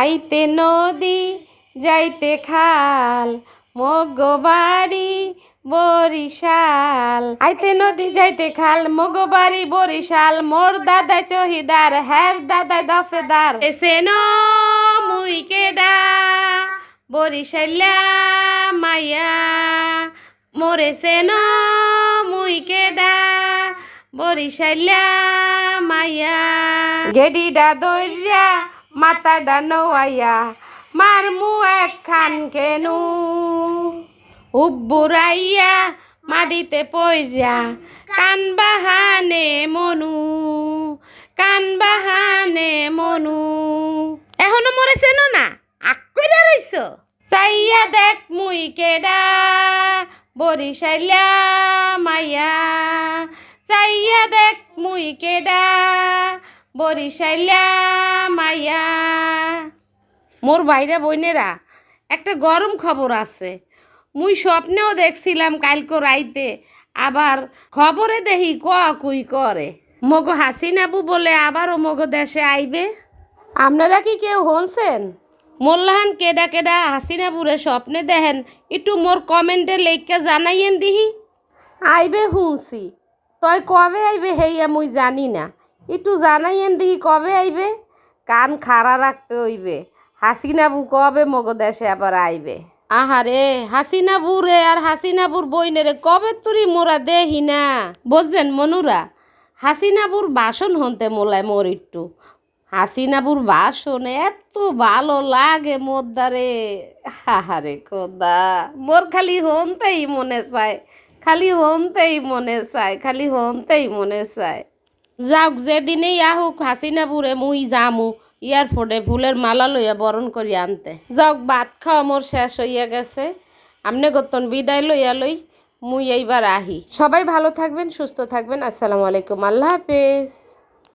আইতে নদী, যাইতে খাল মগবাড়ি বরিশাল। আইতে নদী, যাইতে খাল মগবাড়ি বরিশাল। মোর দাদা চহিদার হ্যার দাদা দফেদার। এসেন মুই কেডা বরিশাল্লা মাইয়া। মোরে সেন মুই কেডা বরিশাল্লা মাইয়া। গেডিডা দইরা মাথাডা নওয়াইয়া মার মু একখান কেনু উব্বুরাইয়া মাটিতে পইরা কান বাহানে মনু, কান বাহানে মনু। এখনও মরেছে না আক কইরা রইছ? চাইয়া দেখ মুই কেডা বরিশাইলা মাইয়া। চাইয়া দেখ মুই কেডা বরিশাইলা মাইয়া। মোর বাইরে বইনেরা একটা গরম খবর আছে। মুই স্বপ্নেও দেখছিলাম কালকে রাইতে, আবার খবরে দেখি ক কুই করে। মগো হাসিনাবু বলে আবারও মগো দেশে আইবে। আপনারা কি কেউ হনছেন? মোল্লাহান কেডা কেডা হাসিনাবুরে স্বপ্নে দেখেন, একটু মোর কমেন্টে লেখকে জানাইয়েন দিহি। আইবে হুঁসি তই কবে আইবে হেইয়া মুই জানি না। একটু জানাইয়েন দেখি কবে আইবে? কান খাড়া রাখতে হইবে। হাসিনাবু কবে মগো দেশে আবার আইবে? আহারে হাসিনাবু রে আর হাসিনাবুর বইনে রে কবে তুরি মোরা দেহি না? বুঝছেন মনুরা হাসিনাবুর বাসন হনতে মোলায় মোর একটু। হাসিনাবুর বাসন এত ভালো লাগে মোদ্দারে। হাহারে খোদা, মোর খালি হনতেই মনে চায়, খালি হনতেই মনে চায়, খালি হনতেই মনে চায়। যাওক, যেদিনেই আহুক হাসিনাবুরে মুই যামু। এয়ারপোর্টে ফুলের মালা লইয়া বরণ করি আনতে। যাওক, ভাত খাওয়া মোর শেষ হইয়া গেছে। আমনে গতন বিদায় লইয়া লই মুই এইবার আহি। সবাই ভালো থাকবেন, সুস্থ থাকবেন। আসসালামু আলাইকুম। আল্লাহ হাফেজ।